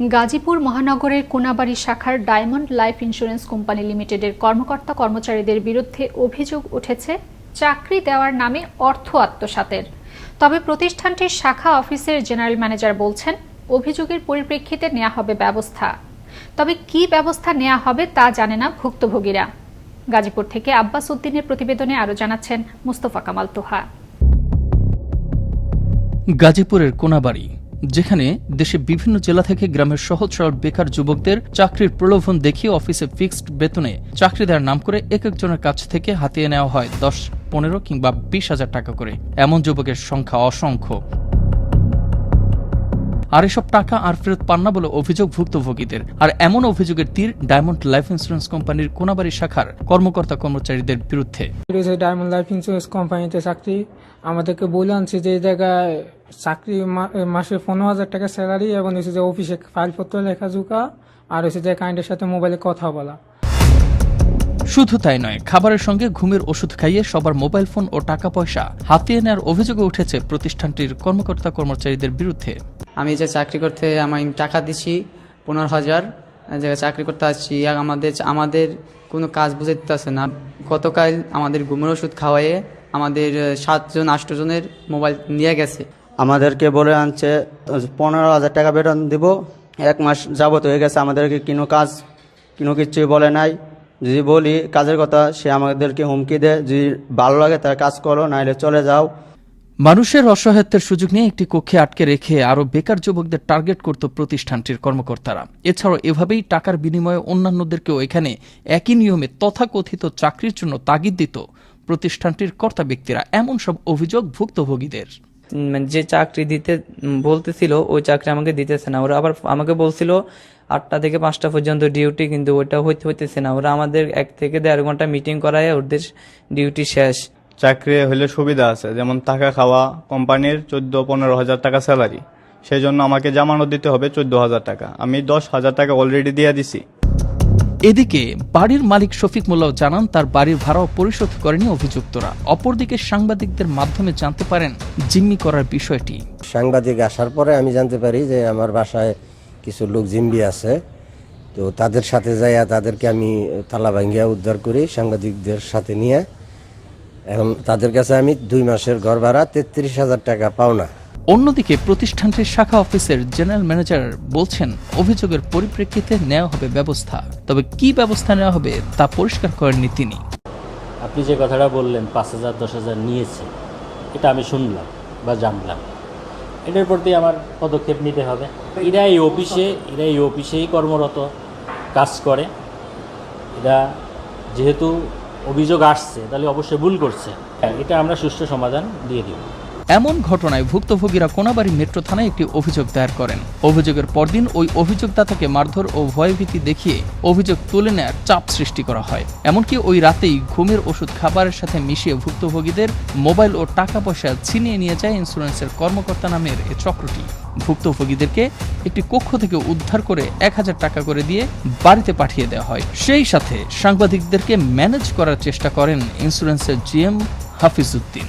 গাজীপুর মহানগরের কোনাবাড়ি শাখার diamond life insurance company লিমিটেডের কর্মকর্তা কর্মচারীদের বিরুদ্ধে অভিযোগ উঠেছে, চাকরি দেওয়ার নামে অর্থ আত্মসাতের। তবে প্রতিষ্ঠানটির শাখা অফিসের জেনারেল ম্যানেজার বলছেন, অভিযোগের পরিপ্রেক্ষিতে নেওয়া হবে ব্যবস্থা। তবে কি ব্যবস্থা নেওয়া হবে তা জানে না ভুক্তভোগীরা। গাজীপুর থেকে আব্বাস উদ্দিনের প্রতিবেদনে আরও জানাচ্ছেন মুস্তফা কামাল তোহা। গাজীপুরের কোনাবাড়ি যেখানে দেশে বিভিন্ন জেলা থেকে গ্রামের সহজ সরল বেকার যুবকদের চাকরির প্রলোভন দেখিয়ে অফিসে ফিক্সড বেতনে চাকরি দেওয়ার নাম করে এক একজনের কাছ থেকে হাতিয়ে নেওয়া হয় দশ, পনেরো কিংবা বিশ হাজার টাকা করে। এমন যুবকের সংখ্যা অসংখ্য। আর এসব টাকা আর ফেরত পান না বলে অভিযোগ ভুক্তভোগীদের। আর এমন অভিযোগের তীর ডায়মন্ড লাইফ ইন্স্যুরেন্স কোম্পানির কোনাবাড়ি শাখার কর্মকর্তা কর্মচারীদের বিরুদ্ধে। ডায়মন্ড লাইফ ইন্স্যুরেন্স কোম্পানিতে চাকরি, আমাদেরকে বলে আনছে যে জায়গায় চাকরি মা- মাসে পনেরো হাজার টাকা স্যালারি এবং হচ্ছে যে অফিসে ফাইলপত্র লেখা জোকা আর হচ্ছে যে কাইন্ডের সাথে মোবাইলে কথা বলা। শুধু তাই নয় খাবারের সঙ্গে ঘুমের ওষুধ খাইয়ে সবার মোবাইল ফোন ও টাকা পয়সা হাতিয়ে নেওয়ার অভিযোগে উঠেছে প্রতিষ্ঠানটির কর্মকর্তা কর্মচারীদের বিরুদ্ধে। আমি যে চাকরি করতে আমি টাকা দিছি পনেরো হাজার যে চাকরি করতে আসছি আর আমাদের আমাদের কোনো কাজ বুঝে দিতেছে না। গতকাল আমাদের ঘুমের ওষুধ খাওয়াইয়ে আমাদের সাতজন আষ্টজনের মোবাইল নিয়ে গেছে। আমাদেরকে বলে আনছে, পনেরো হাজার টাকা বেতন দিব, এক মাস যাবত হয়ে গেছে, আমাদেরকে কোনো কাজ, কোনো কিছুই বলে নাই। যদি বলি কাজের কথা, সে আমাদেরকে হুমকি দেয়, যদি ভালো লাগে তার কাজ করো নাহলে চলে যাও। মানুষের অসহায়ত্বের সুযোগ নিয়ে একটি কক্ষে আটকে রেখে আরও বেকার যুবকদের টার্গেট করত প্রতিষ্ঠানটির কর্মকর্তারা। এছাড়াও এভাবেই টাকার বিনিময়ে অন্যান্যদেরকেও এখানে একই নিয়মে তথাকথিত চাকরির জন্য তাগিদ দিত প্রতিষ্ঠানটির কর্তা ব্যক্তিরা। এমন সব অভিযোগ ভুক্তভোগীদের। যে চাকরি দিতে বলতেছিল, ওই চাকরি আমাকে দিতেছে না। ওরা আবার আমাকে বলছিল, আটটা থেকে পাঁচটা পর্যন্ত ডিউটি, কিন্তু ওইটা হইতে হইতেছে না। ওরা আমাদের এক থেকে দেড় ঘণ্টা মিটিং করায়, ওদের ডিউটি শেষ। চাকরি হলে সুবিধা আছে, যেমন টাকা খাওয়া, কোম্পানির চোদ্দ পনেরো হাজার টাকা স্যালারি। সেই জন্য আমাকে জামানত দিতে হবে চোদ্দ হাজার টাকা। আমি দশ হাজার টাকা অলরেডি দিয়ে দিছি। এদিকে বাড়ির মালিক শফিক মোল্লাও জানান, তার বাড়ির ভাড়াও পরিশোধ করেনি অভিযুক্তরা। অপরদিকে সাংবাদিকদের মাধ্যমে জানতে পারেন জিম্মি করার বিষয়টি। সাংবাদিক আসার পরে আমি জানতে পারি যে আমার বাসায় কিছু লোক জিম্বি আছে। তো তাদের সাথে যাইয়া তাদেরকে আমি তালা ভাঙ্গিয়া উদ্ধার করি সাংবাদিকদের সাথে নিয়ে। এখন তাদের কাছে আমি দুই মাসের ঘর ভাড়া তেত্রিশ হাজার টাকা পাওনা অন্যদিকে প্রতিষ্ঠানটির শাখা অফিসের জেনারেল ম্যানেজার বলছেন, অভিযোগের পরিপ্রেক্ষিতে নেওয়া হবে ব্যবস্থা। তবে কি ব্যবস্থা নেওয়া হবে তা পরিষ্কার করেননি তিনি। আপনি যে কথাটা বললেন, পাঁচ হাজার, দশ হাজার নিয়েছে, এটা আমি শুনলাম বা জানলাম। এটার প্রতি আমার পদক্ষেপ নিতে হবে। এরা এই অফিসে, এরা এই অফিসেই কর্মরত, কাজ করে। এরা যেহেতু অভিযোগ আসছে, তাহলে অবশ্যই ভুল করছে। এটা আমরা সুষ্ঠু সমাধান দিয়ে দিব। এমন ঘটনায় ভুক্তভোগীরা কোনাবাড়ি মেট্রো থানায় একটি অভিযোগ দায়ের করেন। অভিযোগের পরদিন ওই অভিযোগদাতাকে মারধর ও ভয়ভীতি দেখিয়ে অভিযোগ তুলে নেয়ার চাপ সৃষ্টি করা হয়। এমনকি ওই রাতেই ঘুমের ওষুধ খাবারের সাথে মিশিয়ে ভুক্তভোগীদের মোবাইল ও টাকা পয়সা ছিনিয়ে নিয়ে যায় ইন্স্যুরেন্সের কর্মকর্তা নামের এ চক্রটি। ভুক্তভোগীদেরকে একটি কক্ষ থেকে উদ্ধার করে এক হাজার টাকা করে দিয়ে বাড়িতে পাঠিয়ে দেওয়া হয়। সেই সাথে সাংবাদিকদেরকে ম্যানেজ করার চেষ্টা করেন ইন্স্যুরেন্সের GM Hafizuddin.